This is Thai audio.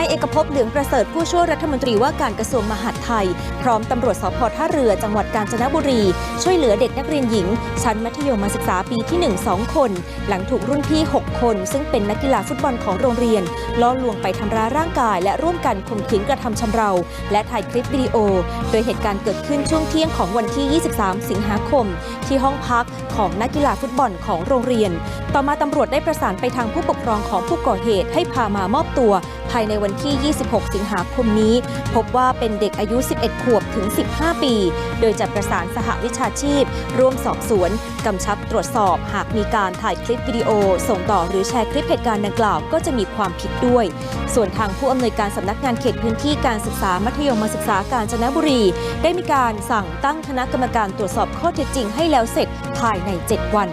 ายเอกภพเหลืองประเสริฐผู้ช่วยรัฐมนตรีว่าการกระทรวงมหาดไทย พร้อมตำรวจสพท่าเรือจังหวัดกาญจนบุรี ช่วยเหลือเด็กนักเรียนหญิง ชั้นมัธยมศึกษาปีที่ 1 2 คน หลังถูกรุ่นพี่ 6 คน ซึ่งเป็นนักกีฬาฟุตบอลของโรงเรียนล่อลวงไปทำร้ายร่างกาย และร่วมกันข่มขืนกระทำชำเรา และถ่ายคลิปวิดีโอ โดยเหตุการณ์เกิดขึ้นช่วงเที่ยงของวันที่ 23 สิงหาคม ที่ห้องพักของนักกีฬาฟุตบอลของโรงเรียน ต่อมาตำรวจได้ประสานไปทางผู้ปกครองของผู้ก่อเหตุให้พามามอบตัว ภายในวันที่ 26 สิงหาคมนี้ พบว่าเป็นเด็กอายุ 11 ขวบถึง 15 ปี โดยจะประสานสหวิชาชีพ ร่วมสอบสวน กำชับตรวจสอบหากมีการถ่ายคลิปวิดีโอ ส่งต่อหรือแชร์คลิปเหตุการณ์ดังกล่าวก็จะมีความผิดด้วย ส่วนทางผู้อำนวยการสำนักงานเขตพื้นที่การศึกษามัธยมศึกษากาญจนบุรี ได้มีการสั่งตั้งคณะกรรมการตรวจสอบข้อเท็จจริงให้แล้วเสร็จภายใน 7 วัน